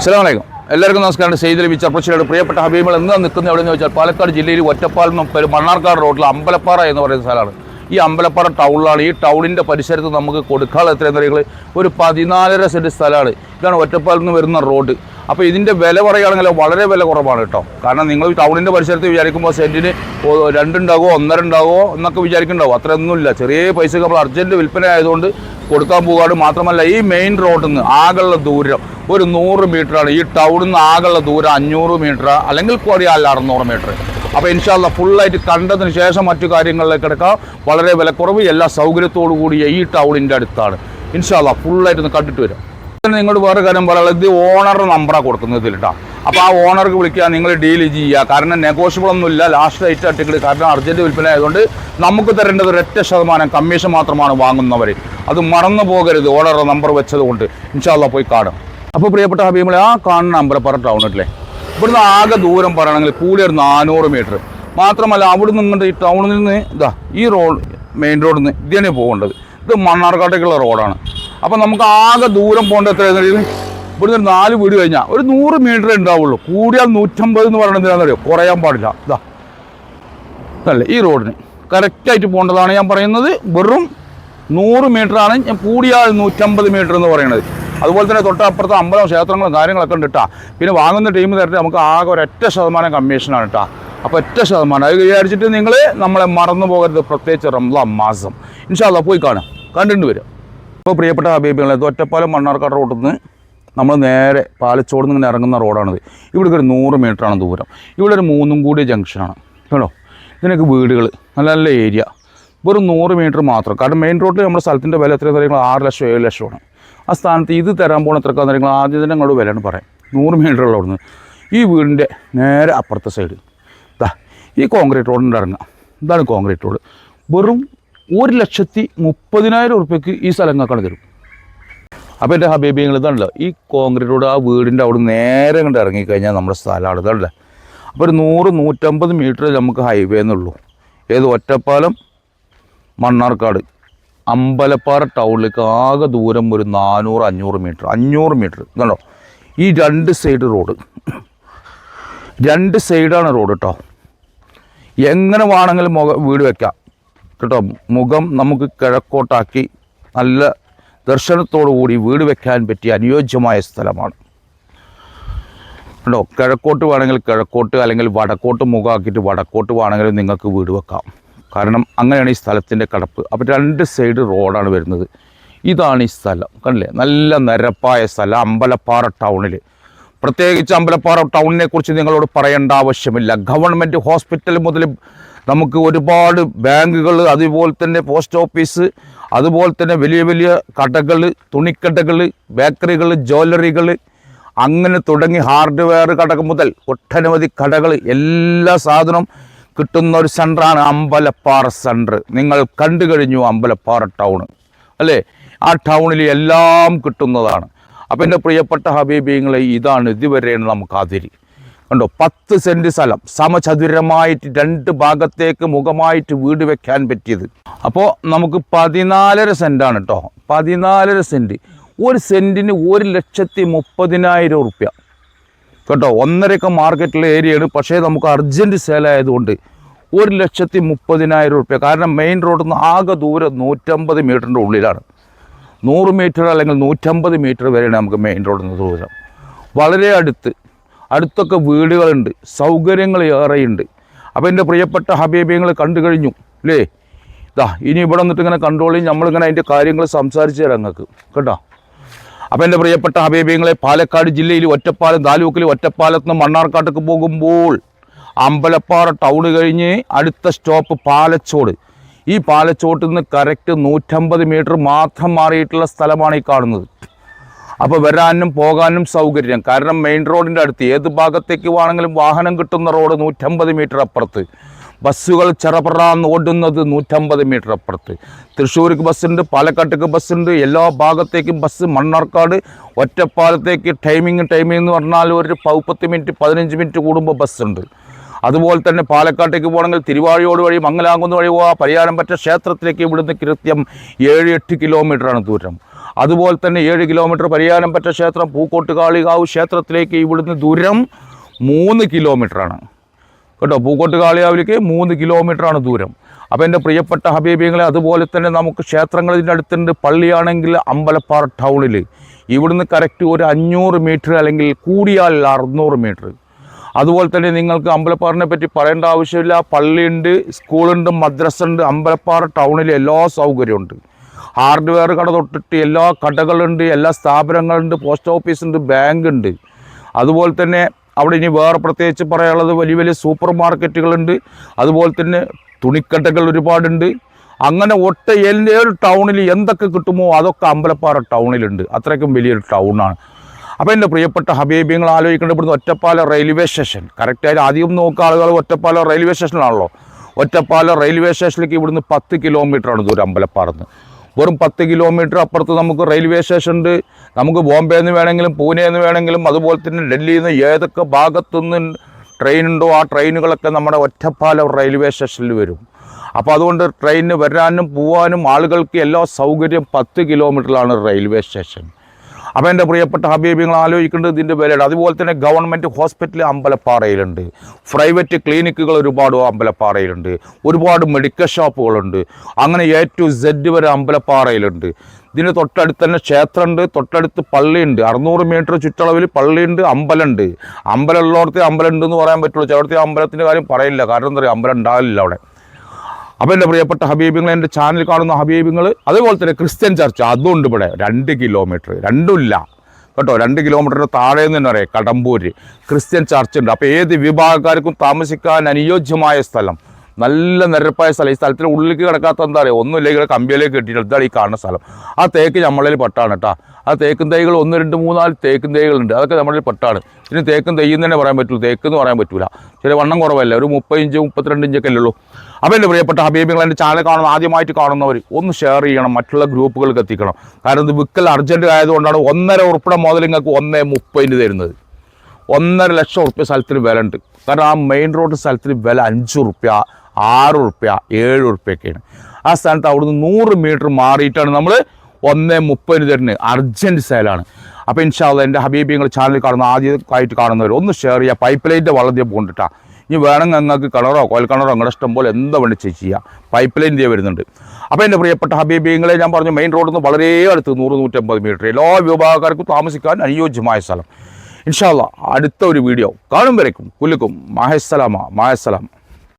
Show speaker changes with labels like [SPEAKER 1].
[SPEAKER 1] അസ്സലാമലൈക്കും എല്ലാവർക്കും നമസ്കാരം. സെയ്ത് ലഭിച്ച അപ്പച്ചിയുടെ പ്രിയപ്പെട്ട ഹബീബുകൾ എന്ന് നിൽക്കുന്ന എവിടെയെന്ന് വെച്ചാൽ പാലക്കാട് ജില്ലയിൽ പേര് മണ്ണാർക്കാട് റോഡിൽ അമ്പലപ്പാറ എന്ന് പറയുന്ന സ്ഥലമാണ്. ഈ അമ്പലപ്പാറ ടൗണിലാണ് ഈ ടൗണിന്റെ പരിസരത്ത് നമുക്ക് കൊടുക്കാനുള്ള എത്രയെന്ന് പറയുന്നത് ഒരു പതിനാലര സെന്റ് സ്ഥലമാണ്. ഇതാണ് ഒറ്റപ്പാലം നിന്ന് വരുന്ന റോഡ്. അപ്പോൾ ഇതിന്റെ വില പറയുകയാണെങ്കിൽ വളരെ വില കുറവാണ് കേട്ടോ. കാരണം നിങ്ങൾ ടൗണിന്റെ പരിസരത്ത് വിചാരിക്കുമ്പോൾ സെന്റിന് രണ്ടുണ്ടാകുമോ ഒന്നര ഉണ്ടാകുമോ എന്നൊക്കെ വിചാരിക്കുന്നുണ്ടാവും. അത്രയൊന്നുമില്ല. ചെറിയ പൈസക്ക് നമ്മൾ അർജന്റ് വിൽപ്പന ആയതുകൊണ്ട് കൊടുക്കാൻ പോകാണ് മാത്രമല്ല ഈ മെയിൻ റോഡിൽ നിന്ന് ആകെയുള്ള ദൂരം ഒരു നൂറ് മീറ്ററാണ്. ഈ ടൗണിൽ നിന്ന് ആകെയുള്ള ദൂരം അഞ്ഞൂറ് മീറ്റർ അല്ലെങ്കിൽ കുറയാല്ല അറുന്നൂറ് മീറ്റർ അപ്പോൾ ഇൻഷാല്ല ഫുള്ളായിട്ട് കണ്ടതിന് ശേഷം മറ്റു കാര്യങ്ങളിലേക്ക് എടുക്കാം വളരെ വിലക്കുറവ് എല്ലാ സൗകര്യത്തോടു കൂടിയ ഈ ടൗണിന്റെ അടുത്താണ്. ഇൻഷാല്ല ഫുള്ളായിട്ട് ഒന്ന് കണ്ടിട്ട് വരാം. പിന്നെ നിങ്ങളോട് വേറെ കാര്യം പറയാനുള്ളത് ഇത് ഓണർ നമ്പറാണ് കൊടുക്കുന്നത് കേട്ടോ അപ്പോൾ ആ ഓണർക്ക് വിളിക്കുക നിങ്ങൾ ഡീൽ ചെയ്യുക. കാരണം നെഗോഷ്യബിൾ ഒന്നുമില്ല ലാസ്റ്റ് റേറ്റ് ടിക്കറ്റ് കാരണം അർജന്റ് വിൽപ്പന ആയതുകൊണ്ട് നമുക്ക് തരേണ്ടത് ഒരൊറ്റ ശതമാനം കമ്മീഷൻ മാത്രമാണ് വാങ്ങുന്നവർ അത് മറന്നു പോകരുത് ഓണറുടെ നമ്പർ വെച്ചത് കൊണ്ട്. ഇൻഷാല്ല പോയി കാണും. അപ്പോൾ പ്രിയപ്പെട്ട ഹബീബിളെ ആ കാണുന്ന അമ്പലപ്പുറ ടൗൺ അല്ലേ ഇവിടുന്ന് ആകെ ദൂരം പറയണമെങ്കിൽ കൂടി ഒരു നാനൂറ് മീറ്റർ മാത്രമല്ല അവിടെ നിന്ന് ഈ ടൗണിൽ നിന്ന് ഇതാ ഈ റോഡ് മെയിൻ റോഡിൽ നിന്ന് ഇതന്നെ പോകേണ്ടത്. ഇത് മണ്ണാർക്കാട്ടേക്കുള്ള റോഡാണ് അപ്പോൾ നമുക്ക് ആകെ ദൂരം പോകേണ്ട എത്ര ഇവിടുന്ന് ഒരു നാല് വീട് കഴിഞ്ഞാൽ ഒരു നൂറ് മീറ്റർ ഉണ്ടാവുള്ളൂ. കൂടിയാൽ നൂറ്റമ്പത് എന്ന് പറയുന്നത് എന്താണെന്നറിയോ? കുറയാൻ പാടില്ല. ഇതാ. അല്ലേ ഈ റോഡിന്. കറക്റ്റായിട്ട് പോകേണ്ടതാണ് ഞാൻ പറയുന്നത്. വെറും നൂറ് മീറ്ററാണ്. ഞാൻ കൂടിയാൽ നൂറ്റമ്പത് മീറ്റർ എന്ന് പറയുന്നത്. അതുപോലെ തന്നെ തൊട്ടപ്പുറത്ത് അമ്പലം ക്ഷേത്രങ്ങളും കാര്യങ്ങളൊക്കെ ഉണ്ട് കേട്ടോ പിന്നെ വാങ്ങുന്ന ടീം തരട്ടെ നമുക്ക് ആകെ ഒരൊറ്റ ശതമാനം കമ്മീഷനാണ് കേട്ടോ അപ്പോൾ ഒറ്റ ശതമാനം. അത് വിചാരിച്ചിട്ട് നിങ്ങൾ നമ്മളെ മറന്നു പോകരുത്. പ്രത്യേകിച്ച് റംലാം മാസം. ഇൻഷാല്ല പോയി കാണാം കണ്ടിട്ട് വരും. ഇപ്പോൾ പ്രിയപ്പെട്ട ഹബീബികളെ ഇത് ഒറ്റപ്പാലം മണ്ണാർക്കാട് റോഡിൽ നിന്ന് നമ്മൾ നേരെ പാലച്ചോട് നിന്ന് ഇറങ്ങുന്ന റോഡാണിത്. ഇവിടേക്ക് ഒരു നൂറ് ആണ് ദൂരം. ഇവിടെ ഒരു മൂന്നും കൂടിയ ജംഗ്ഷനാണ്. കേട്ടോ? ഇതിനൊക്കെ വീടുകൾ നല്ല നല്ല ഏരിയ. വെറും നൂറ് മീറ്റർ മാത്രം. കാരണം മെയിൻ റോഡിൽ നമ്മുടെ സ്ഥലത്തിന്റെ വില എത്രയും തരങ്ങൾ ആറ് ലക്ഷം ഏഴ് ലക്ഷമാണ്. ആ സ്ഥാനത്ത് ഇത് തരാൻ പോകുന്ന എത്ര കാര്യങ്ങൾ ആദ്യം തന്നെ അങ്ങോട്ട് വിലയാണ് പറയാം. നൂറ് മീറ്റർ ഉള്ള അവിടുന്ന്. ഈ വീടിന്റെ നേരെ അപ്പുറത്തെ സൈഡ്. ദാ ഈ കോൺക്രീറ്റ് റോഡിന്റെ ഇറങ്ങാം. ഇതാണ് കോൺക്രീറ്റ് റോഡ്. വെറും ഒരു ലക്ഷത്തി മുപ്പതിനായിരം ഉറുപ്പ്യക്ക് ഈ സ്ഥലങ്ങൾക്കാണ് തരും. അപ്പോൾ എന്റെ ഹബീബിങ്ങൾ ഇതാണല്ലോ ഈ കോൺക്രീറ്റ് റോഡ് ആ വീടിന്റെ അവിടെ നേരെ കണ്ട് ഇറങ്ങിക്കഴിഞ്ഞാൽ നമ്മുടെ സ്ഥലമാണ് ഇതാണല്ലേ? അപ്പോൾ ഒരു നൂറ് നൂറ്റമ്പത് മീറ്റർ നമുക്ക് ഹൈവേ എന്നുള്ളൂ ഏത് ഒറ്റപ്പാലം മണ്ണാർക്കാട് അമ്പലപ്പാറ ടൗണിലേക്ക് ആകെ ദൂരം ഒരു നാനൂറ് അഞ്ഞൂറ് മീറ്റർ അഞ്ഞൂറ് മീറ്റർ. ഇതാണോ? ഈ രണ്ട് സൈഡ് റോഡ് രണ്ട് സൈഡാണ് റോഡ് കേട്ടോ എങ്ങനെ വേണമെങ്കിലും വീട് വെക്കാം. കേട്ടോ മുഖം നമുക്ക് കിഴക്കോട്ടാക്കി നല്ല ദർശനത്തോടു കൂടി വീട് വെക്കാൻ പറ്റിയ അനുയോജ്യമായ സ്ഥലമാണ്. കേട്ടോ കിഴക്കോട്ട് വേണമെങ്കിൽ കിഴക്കോട്ട് അല്ലെങ്കിൽ വടക്കോട്ട് മുഖമാക്കിയിട്ട് വടക്കോട്ട് വേണമെങ്കിൽ നിങ്ങൾക്ക് വീട് വെക്കാം. കാരണം അങ്ങനെയാണ് ഈ സ്ഥലത്തിന്റെ കടപ്പ്. അപ്പോൾ രണ്ട് സൈഡ് റോഡാണ് വരുന്നത്. ഇതാണ് ഈ സ്ഥലം കണ്ടില്ലേ? നല്ല നിരപ്പായ സ്ഥലം അമ്പലപ്പാറ ടൗണിൽ പ്രത്യേകിച്ച് അമ്പലപ്പാറ ടൗണിനെ കുറിച്ച് നിങ്ങളോട് പറയേണ്ട ആവശ്യമില്ല. ഗവൺമെന്റ് ഹോസ്പിറ്റൽ മുതൽ നമുക്ക് ഒരുപാട് ബാങ്കുകൾ അതുപോലെ തന്നെ പോസ്റ്റ് ഓഫീസ് അതുപോലെ തന്നെ വലിയ വലിയ കടകൾ തുണിക്കടകൾ ബേക്കറികൾ ജ്വല്ലറികൾ അങ്ങനെ തുടങ്ങി ഹാർഡ്വെയർ കടകൾ മുതൽ ഒട്ടനവധി കടകൾ എല്ലാ സാധനവും കിട്ടുന്ന ഒരു സെന്ററാണ് അമ്പലപ്പാറ സെന്റർ നിങ്ങൾ കണ്ടു കഴിഞ്ഞു അമ്പലപ്പാറ ടൗൺ അല്ലേ? ആ ടൗണിൽ എല്ലാം കിട്ടുന്നതാണ്. അപ്പം എന്റെ പ്രിയപ്പെട്ട ഹബീബിങ്ങളെ ഇതാണ് ഇതുവരെയാണ് നമുക്ക് അതിരി. കണ്ടോ പത്ത് സെന്റ് സ്ഥലം. സമചതുരമായിട്ട് രണ്ട് ഭാഗത്തേക്ക് മുഖമായിട്ട് വീട് വെക്കാൻ പറ്റിയത്. അപ്പോൾ നമുക്ക് പതിനാലര സെന്റാണ് കേട്ടോ പതിനാലര സെന്റ് ഒരു സെന്റിന് ഒരു ലക്ഷത്തി മുപ്പതിനായിരം ഉറുപ്യ കേട്ടോ ഒന്നരയൊക്കെ മാർക്കറ്റിലെ ഏരിയയാണ്. പക്ഷേ നമുക്ക് അർജന്റ് സെയിലായതുകൊണ്ട് ഒരു ലക്ഷത്തി മുപ്പതിനായിരം ഉറുപ്യ കാരണം മെയിൻ റോഡിൽ നിന്ന് ആകെ ദൂരം നൂറ്റമ്പത് മീറ്ററിന്റെ ഉള്ളിലാണ്. നൂറ് മീറ്റർ അല്ലെങ്കിൽ നൂറ്റമ്പത് മീറ്റർ വരെയാണ് നമുക്ക് മെയിൻ റോഡിൽ നിന്ന് ദൂരം. വളരെ അടുത്ത് അടുത്തൊക്കെ വീടുകളുണ്ട് സൗകര്യങ്ങൾ ഏറെയുണ്ട്. അപ്പോൾ എന്റെ പ്രിയപ്പെട്ട ഹബീബിയങ്ങൾ കണ്ടു കഴിഞ്ഞു അല്ലേ? ഇതാ ഇനി ഇവിടെ വന്നിട്ട് ഇങ്ങനെ കൺട്രോൾ നമ്മളിങ്ങനെ അതിന്റെ കാര്യങ്ങൾ സംസാരിച്ചു തരാം നിങ്ങൾക്ക് കേട്ടോ? അപ്പോൾ എന്റെ പ്രിയപ്പെട്ട ഹബീബിയങ്ങളെ പാലക്കാട് ജില്ലയിൽ ഒറ്റപ്പാലം താലൂക്കിൽ ഒറ്റപ്പാലത്ത് നിന്ന് മണ്ണാർക്കാട്ടേക്ക് പോകുമ്പോൾ അമ്പലപ്പാറ ടൗൺ കഴിഞ്ഞ് അടുത്ത സ്റ്റോപ്പ് പാലച്ചോട്. ഈ പാലച്ചോട്ടിൽ നിന്ന് കറക്റ്റ് നൂറ്റമ്പത് മീറ്റർ മാത്രം മാറിയിട്ടുള്ള സ്ഥലമാണ് ഈ കാണുന്നത്. അപ്പോൾ വരാനും പോകാനും സൗകര്യം. കാരണം മെയിൻ റോഡിന്റെ അടുത്ത് ഏത് ഭാഗത്തേക്ക് വേണമെങ്കിലും വാഹനം കിട്ടുന്ന റോഡ് നൂറ്റമ്പത് മീറ്റർ അപ്പുറത്ത്. ബസ്സുകൾ ചെറപറാന്ന് ഓടുന്നത് നൂറ്റമ്പത് മീറ്റർ അപ്പുറത്ത്. തൃശ്ശൂർക്ക് ബസ്സുണ്ട് പാലക്കാട്ടേക്ക് ബസ്സുണ്ട് എല്ലാ ഭാഗത്തേക്കും ബസ് മണ്ണാർക്കാട് ഒറ്റപ്പാലത്തേക്ക് ടൈമിങ് ടൈമിംഗ് എന്ന് പറഞ്ഞാൽ ഒരു പത്ത് മിനിറ്റ് പതിനഞ്ച് മിനിറ്റ് കൂടുമ്പോൾ ബസ്സുണ്ട്. അതുപോലെ തന്നെ പാലക്കാട്ടേക്ക് പോകണമെങ്കിൽ തിരുവാഴിയോട് വഴി മംഗലാംകുന്ന് വഴി പോകാം പരിയാരം പറ്റ ക്ഷേത്രത്തിലേക്ക് ഇവിടുന്ന് കൃത്യം ഏഴ് എട്ട് കിലോമീറ്ററാണ് ദൂരം. അതുപോലെ തന്നെ ഏഴ് കിലോമീറ്റർ പരിയാരം പറ്റ ക്ഷേത്രം പൂക്കോട്ട് കാളികാവ് ക്ഷേത്രത്തിലേക്ക് ഇവിടുന്ന് ദൂരം മൂന്ന് കിലോമീറ്ററാണ്. കേട്ടോ പൂക്കോട്ട് കാളിയാവിലേക്ക് മൂന്ന് കിലോമീറ്ററാണ് ദൂരം. അപ്പോൾ എന്റെ പ്രിയപ്പെട്ട ഹബീബിങ്ങളെ അതുപോലെ തന്നെ നമുക്ക് ക്ഷേത്രങ്ങളിന്റെ അടുത്തുണ്ട്. പള്ളിയാണെങ്കിൽ അമ്പലപ്പാറ ടൗണിൽ ഇവിടുന്ന് കറക്റ്റ് ഒരു അഞ്ഞൂറ് മീറ്റർ അല്ലെങ്കിൽ കൂടിയാൽ അറുന്നൂറ് മീറ്റർ. അതുപോലെ തന്നെ നിങ്ങൾക്ക് അമ്പലപ്പാറിനെ പറ്റി പറയേണ്ട ആവശ്യമില്ല. പള്ളിയുണ്ട് സ്കൂളുണ്ട് മദ്രസ ഉണ്ട് അമ്പലപ്പാറ ടൗണിൽ എല്ലാ സൗകര്യമുണ്ട് ഹാർഡ്വെയർ കട തൊട്ടിട്ട് എല്ലാ കടകളുണ്ട് എല്ലാ സ്ഥാപനങ്ങളുണ്ട് പോസ്റ്റ് ഓഫീസുണ്ട് ബാങ്ക് ഉണ്ട്. അതുപോലെ തന്നെ അവിടെ ഇനി വേറെ പ്രത്യേകിച്ച് പറയാനുള്ളത് വലിയ വലിയ സൂപ്പർ മാർക്കറ്റുകളുണ്ട്. അതുപോലെ തന്നെ തുണിക്കടകൾ ഒരുപാടുണ്ട്. അങ്ങനെ ഒട്ട എല്ലാ ടൗണിൽ എന്തൊക്കെ കിട്ടുമോ അതൊക്കെ അമ്പലപ്പാറ ടൗണിലുണ്ട്. അത്രയ്ക്കും വലിയൊരു ടൗണാണ്. അപ്പോൾ എന്റെ പ്രിയപ്പെട്ട ഹബീബിങ്ങൾ ആലോചിക്കേണ്ട ഇവിടുന്ന് ഒറ്റപ്പാല റെയിൽവേ സ്റ്റേഷൻ കറക്റ്റായിട്ട് ആദ്യം നോക്കുക ആളുകൾ ഒറ്റപ്പാല റെയിൽവേ സ്റ്റേഷനാണല്ലോ ഒറ്റപ്പാല റെയിൽവേ സ്റ്റേഷനിലേക്ക് ഇവിടുന്ന് പത്ത് കിലോമീറ്ററാണ് ദൂരം അമ്പലപ്പാറന്ന്. വെറും പത്ത് കിലോമീറ്റർ അപ്പുറത്ത് നമുക്ക് റെയിൽവേ സ്റ്റേഷൻ ഉണ്ട്. നമുക്ക് ബോംബെ നിന്ന് വേണമെങ്കിലും പൂനെ നിന്ന് വേണമെങ്കിലും അതുപോലെ തന്നെ ഡൽഹിയിൽ നിന്ന് ഏതൊക്കെ ഭാഗത്തുനിന്ന് ട്രെയിൻ ഉണ്ടോ ആ ട്രെയിനുകളൊക്കെ നമ്മുടെ ഒറ്റപ്പാല റെയിൽവേ സ്റ്റേഷനിൽ വരും. അപ്പോൾ അതുകൊണ്ട് ട്രെയിനിന് വരാനും പോകാനും ആളുകൾക്ക് എല്ലാ സൗകര്യം പത്ത് കിലോമീറ്ററിലാണ് റെയിൽവേ സ്റ്റേഷൻ അപ്പോൾ എന്റെ പ്രിയപ്പെട്ട ഹബീബിങ്ങൾ ആലോചിക്കേണ്ടത് ഇതിന്റെ വിലയാണ് അതുപോലെ തന്നെ ഗവൺമെന്റ് ഹോസ്പിറ്റൽ അമ്പലപ്പാറയിലുണ്ട്. പ്രൈവറ്റ് ക്ലിനിക്കുകൾ ഒരുപാട് അമ്പലപ്പാറയിലുണ്ട്. ഒരുപാട് മെഡിക്കൽ ഷോപ്പുകളുണ്ട് അങ്ങനെ എ ടു സെഡ് വരെ അമ്പലപ്പാറയിലുണ്ട്. ഇതിന് തൊട്ടടുത്ത് തന്നെ ക്ഷേത്രമുണ്ട് തൊട്ടടുത്ത് പള്ളിയുണ്ട്. അറുന്നൂറ് മീറ്റർ ചുറ്റളവിൽ പള്ളിയുണ്ട് അമ്പലമുണ്ട്. അമ്പലം അമ്പലമുണ്ട് എന്ന് പറയാൻ പറ്റുള്ളൂ. ചിലടത്തെ അമ്പലത്തിന്റെ കാര്യം പറയില്ല. കാരണം എന്താ പറയുക അമ്പലം ഉണ്ടാവില്ല അവിടെ. അപ്പോൾ എന്റെ പ്രിയപ്പെട്ട ഹബീബിങ്ങൾ എന്റെ ചാനൽ കാണുന്ന ഹബീബിങ്ങൾ അതുപോലെ തന്നെ ക്രിസ്ത്യൻ ചർച്ച് അതുകൊണ്ട് ഇവിടെ. രണ്ട് കിലോമീറ്റർ രണ്ടുമില്ല. കേട്ടോ രണ്ട് കിലോമീറ്ററിന് താഴെ നിന്ന് തന്നെ അറിയാം കടമ്പൂര്. ക്രിസ്ത്യൻ ചർച്ച് ഉണ്ട്. അപ്പോൾ ഏത് വിഭാഗക്കാർക്കും താമസിക്കാൻ അനുയോജ്യമായ സ്ഥലം. നല്ല നിരപ്പായ സ്ഥലം. ഈ സ്ഥലത്തിന് ഉള്ളിലേക്ക് കിടക്കാത്ത എന്താ പറയുക ഒന്നുമില്ലെങ്കിൽ കമ്പിയിലേക്ക് കെട്ടിയിട്ട് ഇതാണ് ഈ കാണുന്ന സ്ഥലം. ആ തേക്ക് നമ്മളിൽ പെട്ടാണ് കേട്ടോ. ആ തേക്കും തൈകൾ ഒന്ന് രണ്ട് മൂന്നാൽ തേക്കും തൈകളുണ്ട്. അതൊക്കെ നമ്മളിൽ പെട്ടാണ്. ഇനി തേക്കും തെയ്യം തന്നെ പറയാൻ പറ്റുള്ളൂ തേക്ക് എന്ന് പറയാൻ പറ്റില്ല ചില വണ്ണം കുറവല്ല? ഒരു മുപ്പത് ഇഞ്ച് മുപ്പത്തിരണ്ട് ഇഞ്ചൊക്കെ അല്ലേ ഉള്ളൂ. അപ്പോൾ എന്റെ പ്രിയപ്പെട്ട ഹബീബികൾ എന്റെ ചാനൽ കാണുന്ന ആദ്യമായിട്ട് കാണുന്നവർ ഒന്ന് ഷെയർ ചെയ്യണം മറ്റുള്ള ഗ്രൂപ്പുകൾക്ക് എത്തിക്കണം. കാരണം ഇത് വിക്കൽ അർജന്റ് ആയതുകൊണ്ടാണ് ഒന്നര ഉറുപ്പിട മുതൽ നിങ്ങൾക്ക് ഒന്നേ മുപ്പതിന് തരുന്നത്. ഒന്നര ലക്ഷം ഉറുപ്പ്യ സ്ഥലത്തിന് വില ഉണ്ട് കാരണം ആ മെയിൻ റോഡ് സ്ഥലത്തിന് വില അഞ്ച് ഉറുപ്പ്യ ആറ് ഉറുപ്പ്യ ഏഴ് ഉറുപ്പ്യൊക്കെയാണ് ആ സ്ഥാനത്ത് അവിടുന്ന് നൂറ് മീറ്റർ മാറിയിട്ടാണ് നമ്മൾ ഒന്നേ മുപ്പതിന് തരുന്നത്. അർജന്റ് സെയിലാണ് അപ്പോൾ ഇൻഷാല്ല എന്റെ ഹബീബിങ്ങൾ ചാനൽ കാണുന്ന ആദ്യമായിട്ട് കാണുന്നവർ ഒന്ന് ഷെയർ ചെയ്യുക. പൈപ്പ് ലൈന്റെ വളർത്തിയ പോകണ്ടിട്ടാ ഇനി വേണമെങ്കിൽ നിങ്ങൾക്ക് കളറോ കോൽ കളറോ നിങ്ങളുടെ ഇഷ്ടം പോലെ എന്താ വേണ്ടി ചെയ്യാം. പൈപ്പ് ലൈൻ ചെയ്യാൻ വരുന്നുണ്ട്. അപ്പോൾ എന്റെ പ്രിയപ്പെട്ട ഹബീബിങ്ങളെ ഞാൻ പറഞ്ഞു മെയിൻ റോഡിൽ നിന്ന് വളരെ അടുത്ത് നൂറ് നൂറ്റമ്പത് മീറ്റർ എല്ലാ വിഭാഗക്കാർക്കും താമസിക്കാൻ അനുയോജ്യമായ സ്ഥലം. ഇൻഷാല്ല അടുത്ത ഒരു വീഡിയോ കാണും വരയ്ക്കും. കുലുക്കും മാഹസ്സലാമ മാഹസ്സലാം